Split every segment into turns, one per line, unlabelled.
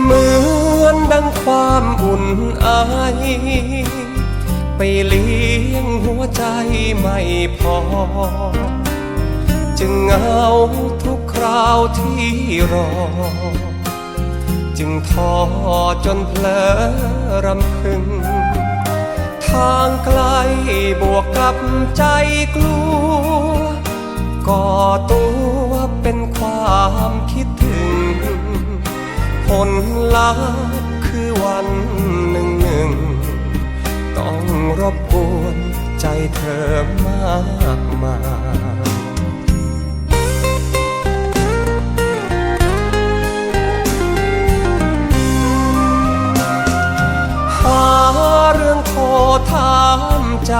เหมือนดังความอุ่นไอไปเลี้ยงหัวใจไม่พอ จึงเหงาทุกคราวที่รอ จึงท้อจนเพลอรำพึง ทางไกลบวกกับใจกลัวก่อตัว คือวันหนึ่งหนึ่ง ต้องรบกวนใจเธอมากมายหาเรื่องโทรถามใจ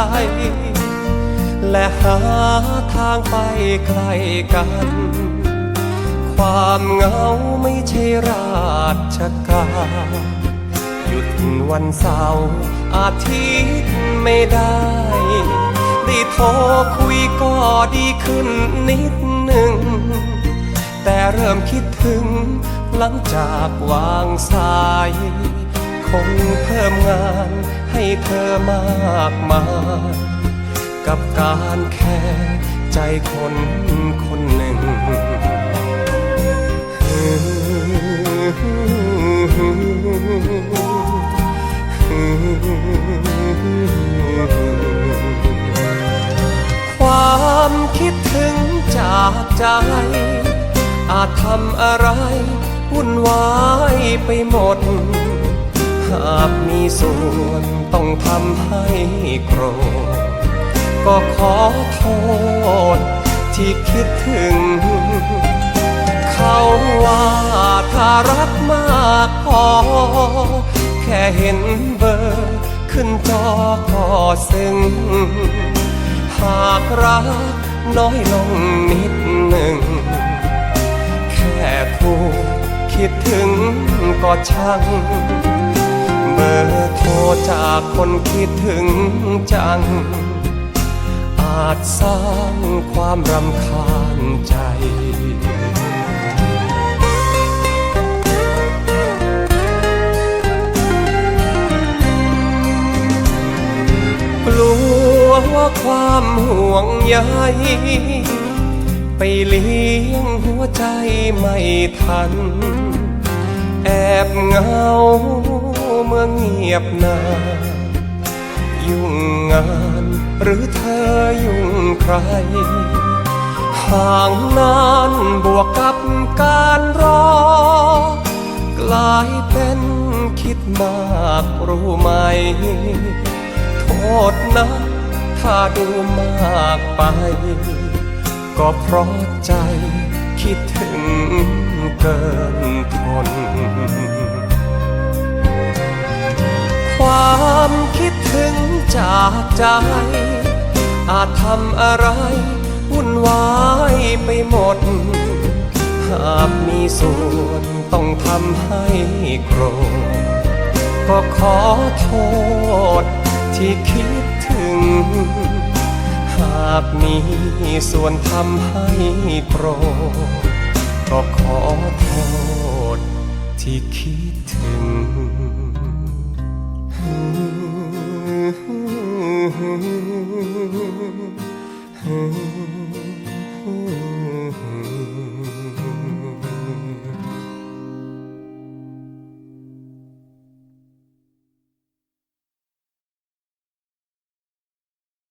และหาทางไปไกลกัน ความเหงาไม่ใช่ราชการหยุดวันเสาร์อาทิตย์ไม่ได้ได้โทรคุยก็ดีขึ้นนิดหนึ่ง แต่เริ่มคิดถึงหลังจากวางสาย คงเพิ่มงานให้เธอมากมายกับการแค่ใจคนคนากใจ อาจทำอะไรวุ่นวายไปหมด หากมีส่วนต้องทำให้โกรธ ก็ขอโทษที่คิดถึง เขาว่าถ้ารักมากพอ แค่เห็นเบอร์ขึ้นจอก็ซึ้ง หากรัก น้อยลงนิดหนึ่ง แค่ถูกคิดถึงก็ช่าง เบอร์โทรจากคนคิดถึงจัง อาจสร้างความรำคาญใจ วว่าความห่วงใยไปเลี้ยงหัวใจไม่ทัน แอบเหงาเมื่อเงียบนานยุ่งงานหรือเธอยุ่งใคร ห่างนานบวกกับการรอ กลายเป็นคิดมากรู้ไหม โทษนะ ถ้าดูมากไป ก็เพราะใจคิดถึงเกินทน ความคิดถึงจากใจ อาจทำอะไรวุ่นวายไปหมด หากมีส่วนต้องทำให้โกรธก็ขอโทษที่ากมีส่วนทำให้โกรธก็ขอโทษที่คิดถึง